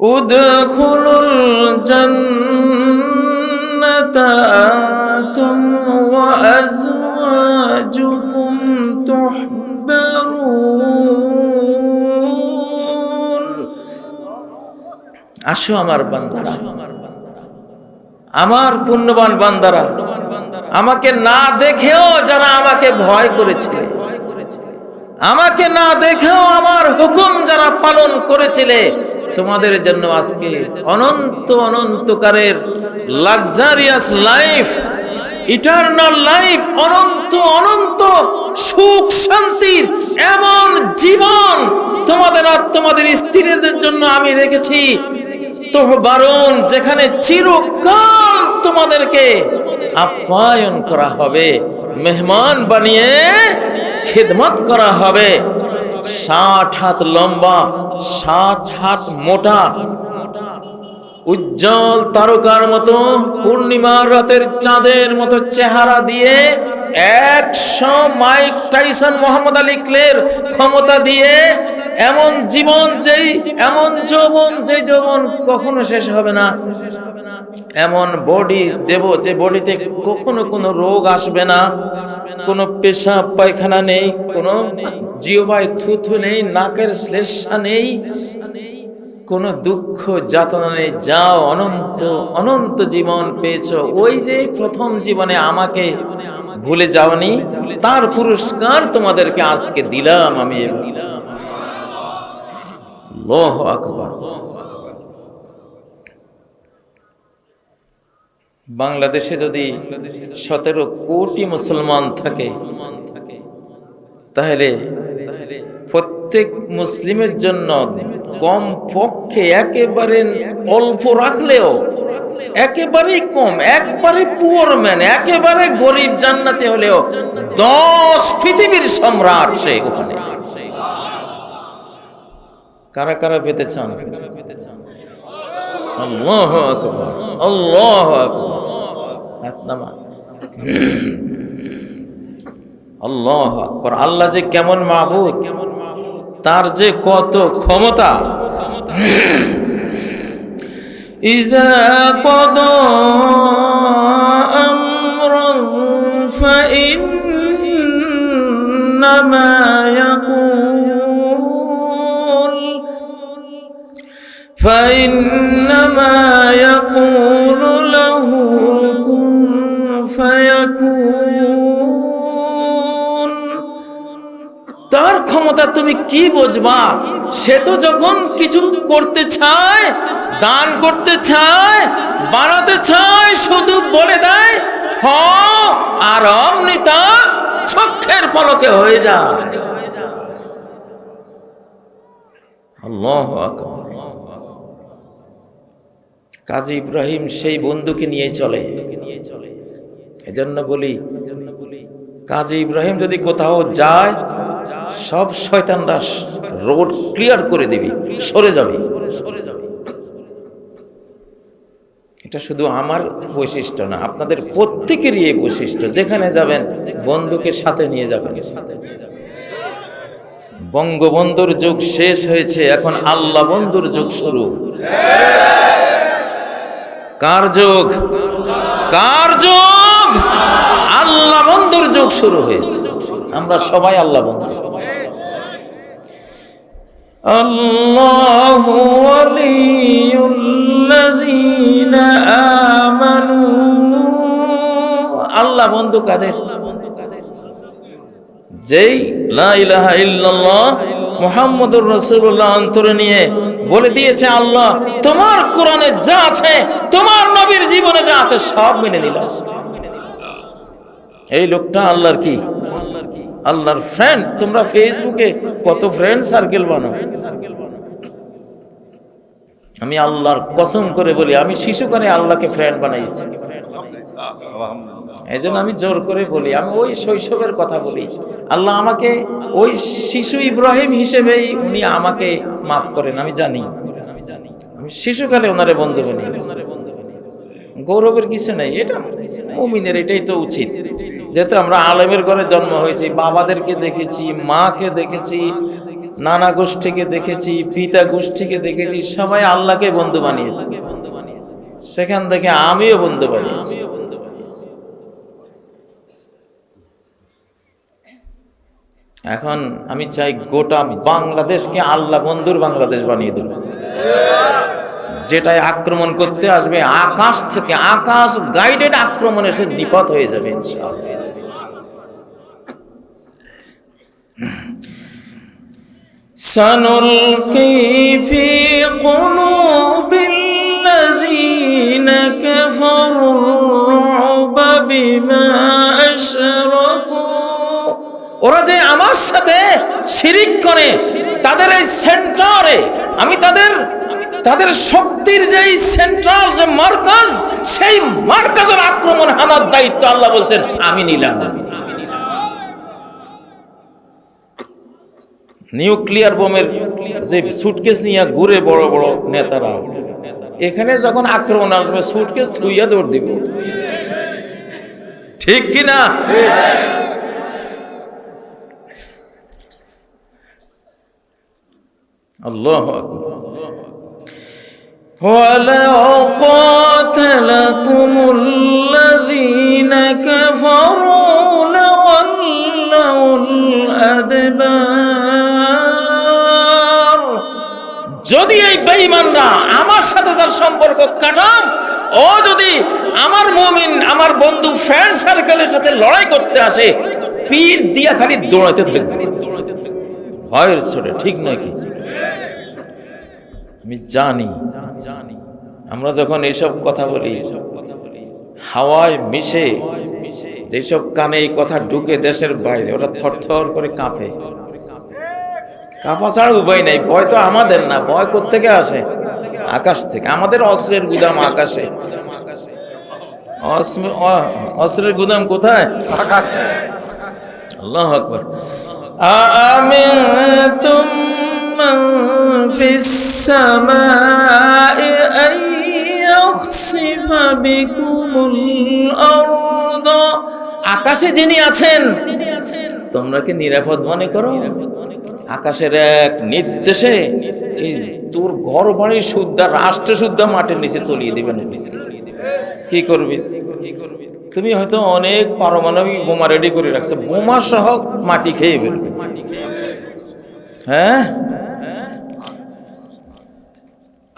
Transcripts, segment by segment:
ادخلوا الجنة أنتم وأزواجكم تحبرون আসো আমার বান্দারা আমার পুণ্যবান বান্দারা আমাকে না দেখেও যারা আমাকে ভয় করেছিল আমাকে না দেখেও আমার হুকুম যারা পালন করেছিলে তোমাদের জন্য আজকে অনন্ত অনন্তকারের লাক্সারিয়াস লাইফ ইটারনাল লাইফ অনন্ত অনন্ত সুখ শান্তির এমন জীবন তোমাদের আর তোমাদের স্ত্রীদের জন্য আমি রেখেছি। তো বারণ, যেখানে চিরকাল তোমাদেরকে আপ্যায়ন করা হবে, মেহমান বানিয়ে খিদমত করা হবে। ষাট হাত লম্বা, ষাট হাত মোটা, উজ্জ্বল তারকার মতো পূর্ণিমার রাতের চাঁদের মতো চেহারা দিয়ে একশো মাইক টাইসন মোহাম্মদ আলী ক্লের ক্ষমতা দিয়ে এমন জীবন যেই, এমন যৌবন যে যৌবন কখনো শেষ হবে না। এমন বডি দেব যে বডিতে কখনো কোনো রোগ আসবে না, কোনো পেশাব পায়খানা নেই, কোনো জিওবাই থুথু নেই, নাকের শ্লেষা নেই, কোনো দুঃখ যাতনা নেই। যাও, অনন্ত অনন্ত জীবন পেয়েছ। ওই যে প্রথম জীবনে আমাকে ভুলে যাওনি, তার পুরস্কার তোমাদেরকে আজকে দিলাম আমি লোহ আকবর। বাংলাদেশে যদি সতেরো কোটি মুসলমান থাকে, তাহলে প্রত্যেক মুসলিমের জন্য কম পক্ষে একেবারে অল্প রাখলেও, একেবারেই কম, একবারে পুয়ার ম্যান একেবারে গরিব জান্নাতে হলেও দশ পৃথিবীর সম্রাট সে কারা কারা পেতে চান? আল্লাহ আকবার আল্লাহ আকবার। হাত নামা আল্লাহ আকবার আল্লাহ যে কেমন মাহবুব তার যে কত ক্ষমতা إذا قضى أمرا فإنما يقول কি বুঝবা? সে তো যখন কিছু করতে চায়, দান করতে চায়, বানাতে চায়, শুধু বলে দেয়, হ, আর অমনি তা চক্ষের পলকে হয়ে আকবার। কাজী ইব্রাহিম সেই বন্ধুকে নিয়ে চলে। এজন্য বলি কাজী ইব্রাহিম যদি কোথাও যায়, সব শয়তানরা রোড ক্লিয়ার করে দেবে, সরে যাবে। সরে যাবে এটা শুধু আমার বৈশিষ্ট্য না, আপনাদের প্রত্যেকেরই এই বৈশিষ্ট্য। যেখানে যাবেন, বন্ধুকে সাথে নিয়ে যাবেন সাথে নিয়ে যাবেন। বঙ্গবন্ধুর যুগ শেষ হয়েছে, এখন আল্লাহ বন্ধুর যুগ শুরু। কার যুগ? কার যুগ? আল্লাহ বন্ধুর যুগ শুরু হয়েছে। আমরা সবাই আল্লাহ বন্ধু। আল্লাহ আল্লাহ বন্ধু কাদের? যেই লা ইলাহা ইল্লাল্লাহ মুহাম্মদুর রাসূলুল্লাহ অন্তরে নিয়ে বলে দিয়েছে আল্লাহ তোমার কোরআনে যা আছে তোমার নবীর জীবনে যা আছে সব মেনে নিলাম। এই লোকটা আল্লাহর কি? আল্লাহর ফ্রেন্ড তোমরা ফেসবুকে কত ফ্রেন্ড সার্কেল বানাও। আমি আল্লাহর কসম করে বলি আমি শিশুকালে আল্লাহকে ফ্রেন্ড বানাইছি। এই জন্য আমি জোর করে বলি আমি ওই শৈশবের কথা বলি। আল্লাহ আমাকে ওই শিশু ইব্রাহিম হিসেবেই উনি আমাকে মাফ করেন আমি জানি। আমি জানি আমি শিশুকালে ওনারে বন্ধু বলি গৌরবের কিছু নেই, এটা মুমিনের এটাই তো উচিত। যেহেতু আমরা আলেমের ঘরে জন্ম হয়েছি, বাবাদেরকে দেখেছি, মাকে দেখেছি, নানা গোষ্ঠীকে দেখেছি, পিতা গোষ্ঠীকে দেখেছি, সবাই আল্লাহকে বন্ধু বানিয়েছে। সেখান থেকে আমিও বন্ধু বানিয়েছি। এখন আমি চাই গোটা বাংলাদেশকে আল্লাহ বন্ধুর বাংলাদেশ বানিয়ে দেব যেটাই আক্রমণ করতে আসবে আকাশ থেকে আকাশ গাইডেড আক্রমণ এসে নিপথ হয়ে যাবে ইনশাআল্লাহ سنلقي في قلوب الذين كفروا الرعب بما أشركوا ওরা যে আমার সাথে শিরিক করে তাদের এই সেন্টারে আমি তাদের তাদের শক্তির যে সেন্ট্রাল যে মার্কাজ, সেই মার্কাজের আক্রমণ হানার দায়িত্ব আল্লাহ বলছেন, আমি নিলাম। নিউক্লিয়ার বোমের যে সুটকেস নিয়ে ঘুরে বড় বড় নেতারা, এখানে যখন আক্রমণ আসবে সুটকেস থুইয়া দৌড় দিব। ঠিক কি না? আল্লাহ ولو قاتلكم الذين كفروا لولوا الأدبار যদি এই বেঈমানরা আমার সাথে যার সম্পর্ক কাটাম ও যদি আমার মুমিন আমার বন্ধু ফ্রেন্ড সার্কেলের সাথে লড়াই করতে আসে পীর দিয়া খালি দৌড়াতে থাকবে ভয়ের ছোটে ঠিক নয় কি আমি জানি। জানি আমরা যখন এইসব কথা বলি, হাওয়ায় মিশে, যেসব কানে এই কথা ঢুকে দেশের বাইরে, ওরা থরথর করে কাঁপে। কাঁপা ছাড়া উপায় নাই, ভয় তো আমাদের না, ভয় থেকে আসে? আকাশ থেকে। আমাদের অস্ত্রের গুদাম আকাশে। অস্ত্রের গুদাম কোথায়? আল্লাহ আকবর। আমি, তুম من في السماء أن يخسف بكم الأرض আকাশে যিনি আছেন তোমরা কি নিরাপদ মনে করো আকাশের এক নির্দেশে এই তোর ঘর বাড়ির শুদ্ধা রাষ্ট্র শুদ্ধা মাটির নিচে তলিয়ে দিবেন কি করবি কি করবি তুমি হয়তো অনেক পারমাণবিক বোমা রেডি করে রাখছো বোমা সহ মাটি খেয়ে ফেলবে হ্যাঁ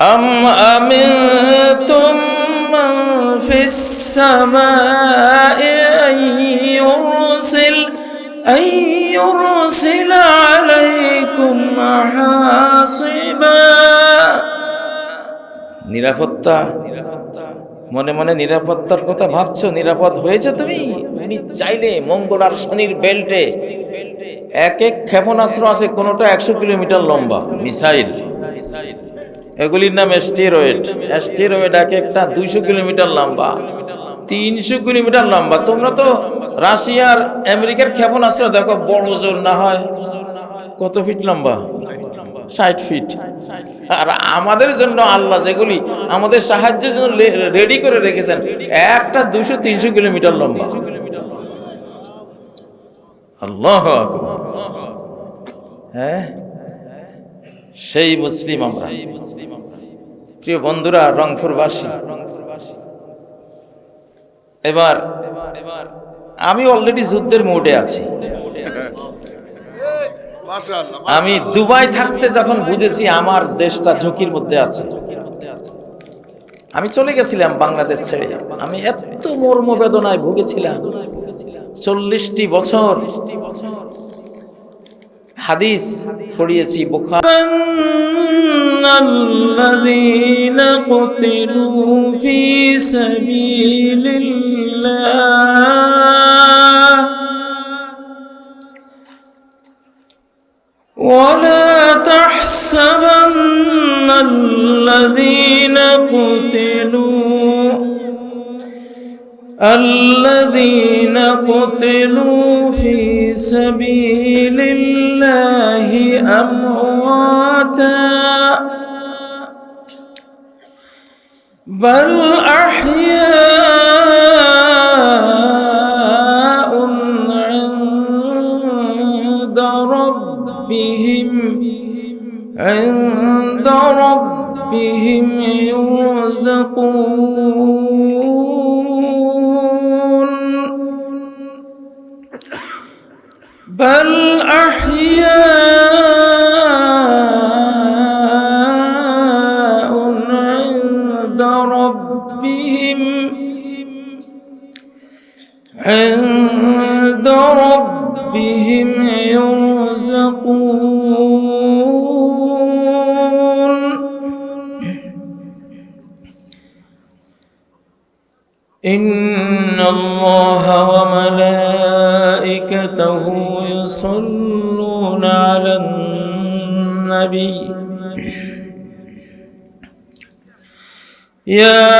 أم أمنتم من في السماء أن يرسل أن يرسل عليكم حاصبا নিরাপত্তা মনে মনে নিরাপত্তার কথা ভাবছো নিরাপদ হয়েছে তুমি উনি চাইলে মঙ্গল আর শনির বেল্টে এক এক ক্ষেপণাস্ত্র আছে কোনোটা একশো কিলোমিটার লম্বা মিসাইল এগুলির নাম স্টেরয়েড স্টেরয়েড এক একটা দুইশো কিলোমিটার লম্বা। তিনশো কিলোমিটার লম্বা। তোমরা তো রাশিয়ার আমেরিকার ক্ষেপণাস্ত্র দেখো, বড় জোর না হয়। কত ফিট লম্বা? ষাট ফিট। আর আমাদের জন্য আল্লাহ যেগুলি আমাদের সাহায্যের জন্য রেডি করে রেখেছেন, একটা দুশো তিনশো কিলোমিটার লম্বা। আল্লাহ। হ্যাঁ? সেই মুসলিম আমরা। প্রিয় বন্ধুরা, রংপুরবাসী। এবার এবার আমি অলরেডি যুদ্ধের মোডে আছি। আমি দুবাই থাকতে যখন বুঝেছি আমার দেশটা ঝুঁকির মধ্যে আছে। আমি চলে গেছিলাম বাংলাদেশ ছেড়ে। আমি এত মর্ম বেদনায় ভুগেছিলাম। চল্লিশটি বছর হাদিস পড়িয়েছি বুখার الذين قتلوا في سبيل الله ولا تحسبن الذين قتلوا الذين قتلوا سبيل الله أمواتا. بل أحياء بل أحياء عند ربهم عند ربهم يرزقون. إن الله وملائكته يصلون على النبي. يا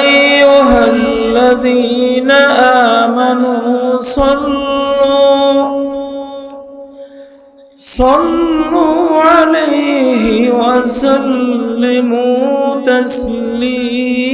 أيها الذين آمنوا صلوا صلوا عليه وسلموا تسليما.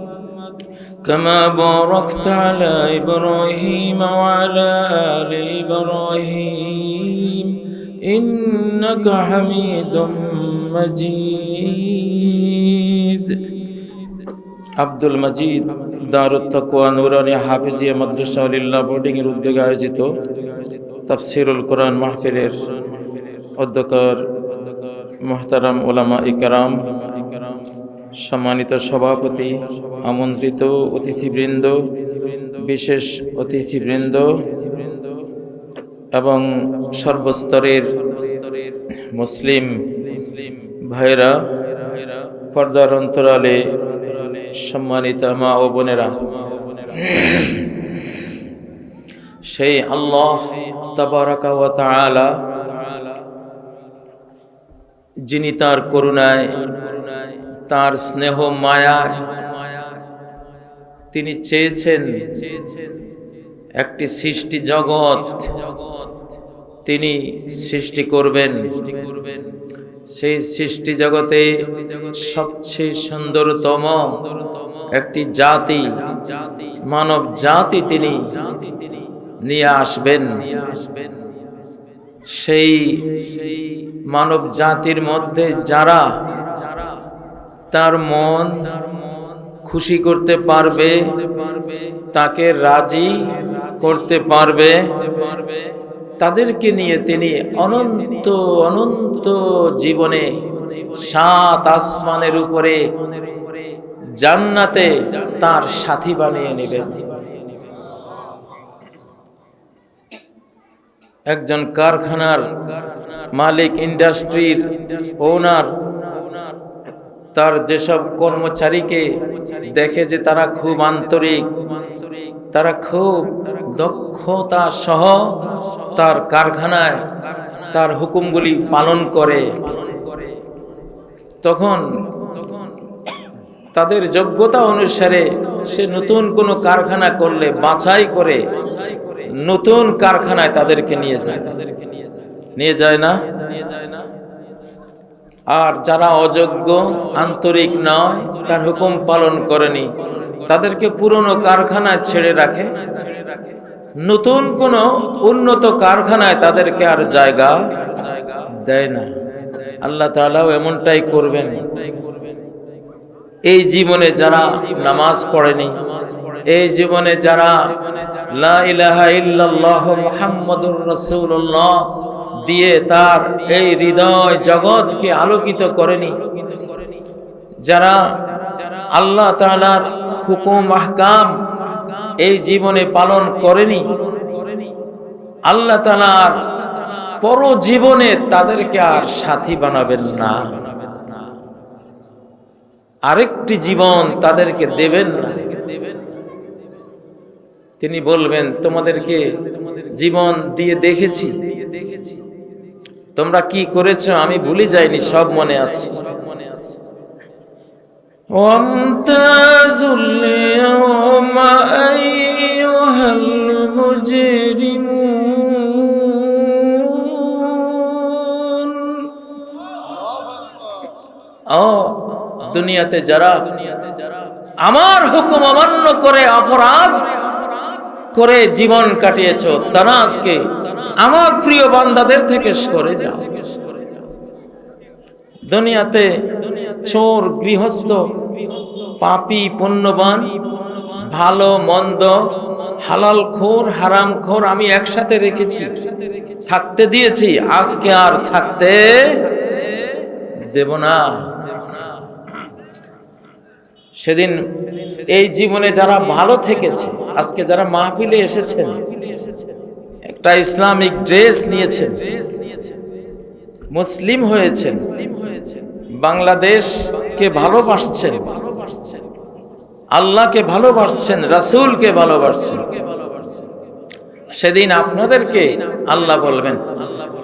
كما باركت على إبراهيم وعلى آل إبراهيم إنك حميد مجيد আব্দুল মজিদ দারুত তাকওয়া নুরানি হাফিজিয়া মাদ্রাসা আলিল্লাহ বোর্ডিং এর উদ্যোগে আয়োজিত তাফসিরুল কোরআন মাহফিলের অধ্যক্ষর মোহতারাম ওলামা ইকরাম সম্মানিত সভাপতি, আমন্ত্রিত অতিথিবৃন্দ, বিশেষ অতিথিবৃন্দ এবং সর্বস্তরের মুসলিম ভাইরা, পর্দার অন্তরালে সম্মানিত মা ও বোনেরা। সেই আল্লাহ তাবারাকা ওয়া যিনি তার করুণায় তার স্নেহ মায়ায়। তিনি চেয়েছেন একটি সৃষ্টি জগৎ। তিনি সৃষ্টি করবেন। সেই সৃষ্টি জগতে সবচেয়ে সুন্দরতম একটি জাতি, মানব জাতি তিনি নিয়ে আসবেন। সেই মানব জাতির মধ্যে যারা তার মন খুশি করতে পারবে, তাকে রাজি করতে পারবে। তাদেরকে নিয়ে তিনি অনন্ত অনন্ত জীবনে সাত আসমানের উপরে জান্নাতে তার সাথী বানিয়ে নেবেন। একজন কারখানার মালিক, ইন্ডাস্ট্রির ওনার তার যেসব কর্মচারীকে দেখে যে তারা খুব আন্তরিক, তারা খুব দক্ষতা সহ তার কারখানায় তার হুকুমগুলি পালন করে। তখন তাদের যোগ্যতা অনুসারে সে নতুন কোনো কারখানা করলে বাছাই করে নতুন কারখানায় তাদেরকে নিয়ে যায়। নিয়ে যায় না? আর যারা অযোগ্য, আন্তরিক নয়, তার হুকুম পালন করেনি। তাদেরকে পুরনো কারখানায় ছেড়ে রাখে। নতুন কোন উন্নত কারখানায় তাদেরকে আর জায়গা দেয় না। আল্লাহ তাআলাও এমনটাই করবেন। এই জীবনে যারা নামাজ পড়েনি, এই জীবনে যারা লা ইলাহা ইল্লাল্লাহ মুহাম্মাদুর রাসূলুল্লাহ দিয়ে তার এই হৃদয় জগৎকে আলোকিত করেনি। যারা আল্লাহ তাআলার হুকুম, আহকাম এই জীবনে পালন করেনি, আল্লাহ তাআলার পর জীবনে তাদেরকে আর সাথী বানাবেন না। আরেকটি জীবন তাদেরকে দেবেন তিনি বলবেন, তোমাদেরকে জীবন দিয়ে দেখেছি দিয়ে দেখেছি। তোমরা কি করেছ? আমি ভুলে যাইনি, সব মনে আছে। ও দুনিয়াতে যারা আমার হুকুম অমান্য করে, অপরাধ করে জীবন কাটিয়েছ, তারা আজকে আমার প্রিয় বান্দাদের থেকে সরে যাও। দুনিয়াতে চোর, গৃহস্থ, পাপি, পুণ্যবান, ভালো, মন্দ, হালাল, খোর, হারাম, খোর আমি একসাথে রেখেছি, থাকতে দিয়েছি, আজকে আর থাকতে দেব না। সেদিন এই জীবনে যারা ভালো থেকেছে, আজকে যারা মাহফিলে এসেছেন একটা ইসলামিক ড্রেস নিয়েছেন। মুসলিম হয়েছেন। বাংলাদেশকে ভালোবাসছেন। আল্লাহকে ভালোবাসছেন, রাসূলকে ভালোবাসছেন। সেদিন আপনাদেরকে আল্লাহ বলবেন।